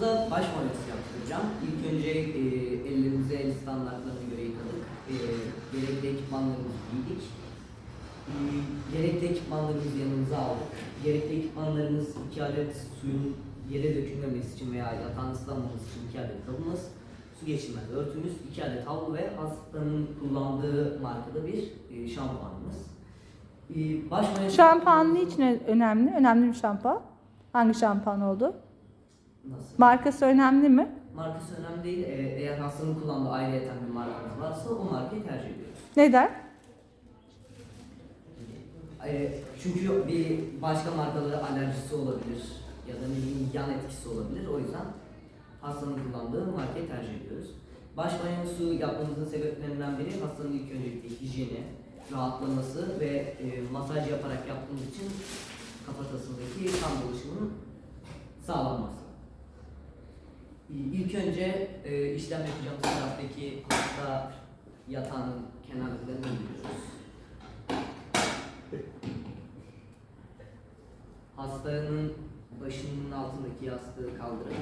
Burada baş muayenesi yaptıracağım. İlk önce e, ellerimize el standartlarına göre yıkadık. E, gerekli ekipmanlarımızı giydik. E, gerekli ekipmanlarımızı yanımıza aldık. Gerekli ekipmanlarımız iki adet suyun yere dökülmemesi için veya yatağın ıslanmaması için iki adet kabımız, su geçirmez örtümüz, iki adet havlu ve hastanın kullandığı markada bir e, şampuanımız. E, baş muayenesi Şampuan niçin önemli? Önemli bir şampuan. Hangi şampuan oldu? Nasıl? Markası önemli mi? Markası önemli değil. E, eğer hastanın kullandığı ayrıyeten bir markamız varsa o markayı tercih ediyoruz. Neden? E, çünkü bir başka markalara alerjisi olabilir ya da ne bileyim yan etkisi olabilir. O yüzden hastanın kullandığı markayı tercih ediyoruz. Baş banyosu yapmamızın sebeplerinden biri hastanın ilk öncelikle hijyeni, rahatlaması ve e, masaj yaparak yaptığımız için kafatasındaki İlk önce e, işlem yapacağımız taraftaki hasta yatağının kenarlarını indiriyoruz. Hastanın başının altındaki yastığı kaldırıp